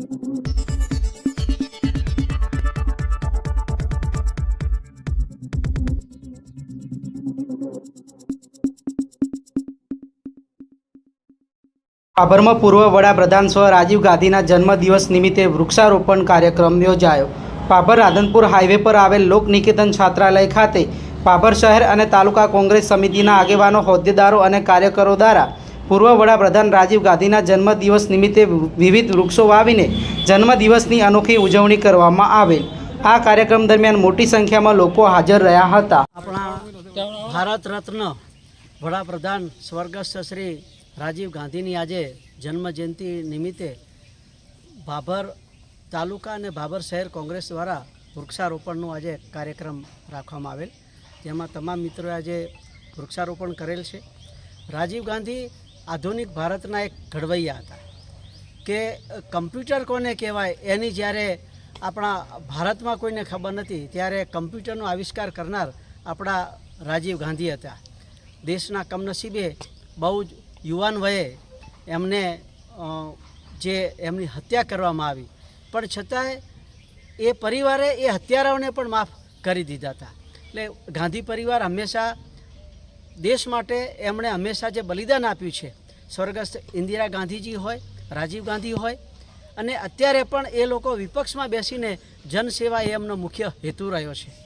બાબરમાં પૂર્વ વડાપ્રધાન સ્વ રાજીવ ગાંધીના જન્મદિવસ નિમિત્તે વૃક્ષારોપણ કાર્યક્રમ યોજાયો. પાભર રાધનપુર હાઈવે પર આવેલ લોક નિકેતન છાત્રાલય ખાતે પાભર શહેર અને તાલુકા કોંગ્રેસ સમિતિના આગેવાનો, હોદ્દેદારો અને કાર્યકરો દ્વારા પૂર્વ વડાપ્રધાન રાજીવ ગાંધીના જન્મદિવસ નિમિત્તે વિવિધ વૃક્ષો વાવીને જન્મદિવસની અનોખી ઉજવણી કરવામાં આવેલ. આ કાર્યક્રમ દરમિયાન મોટી સંખ્યામાં લોકો હાજર રહ્યા હતા. આપણા ભારત રત્ન વડાપ્રધાન સ્વર્ગસ્થ શ્રી રાજીવ ગાંધીની આજે જન્મ જયંતિ નિમિત્તે ભાભર તાલુકા અને ભાભર શહેર કોંગ્રેસ દ્વારા વૃક્ષારોપણનો આજે કાર્યક્રમ રાખવામાં આવેલ. જેમાં તમામ મિત્રોએ આજે વૃક્ષારોપણ કરેલ છે. રાજીવ ગાંધી આધુનિક ભારતના એક ઘડવૈયા હતા કે કમ્પ્યુટર કોને કહેવાય, એની જ્યારે આપણા ભારતમાં કોઈને ખબર નથી, ત્યારે કમ્પ્યુટરનો આવિષ્કાર કરનાર આપણા રાજીવ ગાંધી હતા. દેશના કમનસીબે બહુ જ યુવાન વયે એમને જે એમની હત્યા કરવામાં આવી. પણ છતાંય એ પરિવારે એ હત્યારાઓને પણ માફ કરી દીધા હતા. એટલે ગાંધી પરિવાર હંમેશા દેશ માટે એમણે હંમેશા જે બલિદાન આપ્યું છે, સ્વર્ગસ્થ ઇન્દિરા ગાંધીજી હોય, રાજીવ ગાંધી હોય, અને અત્યારે પણ એ લોકો વિપક્ષમાં બેસીને જનસેવા એ એમનો મુખ્ય હેતુ રહ્યો છે.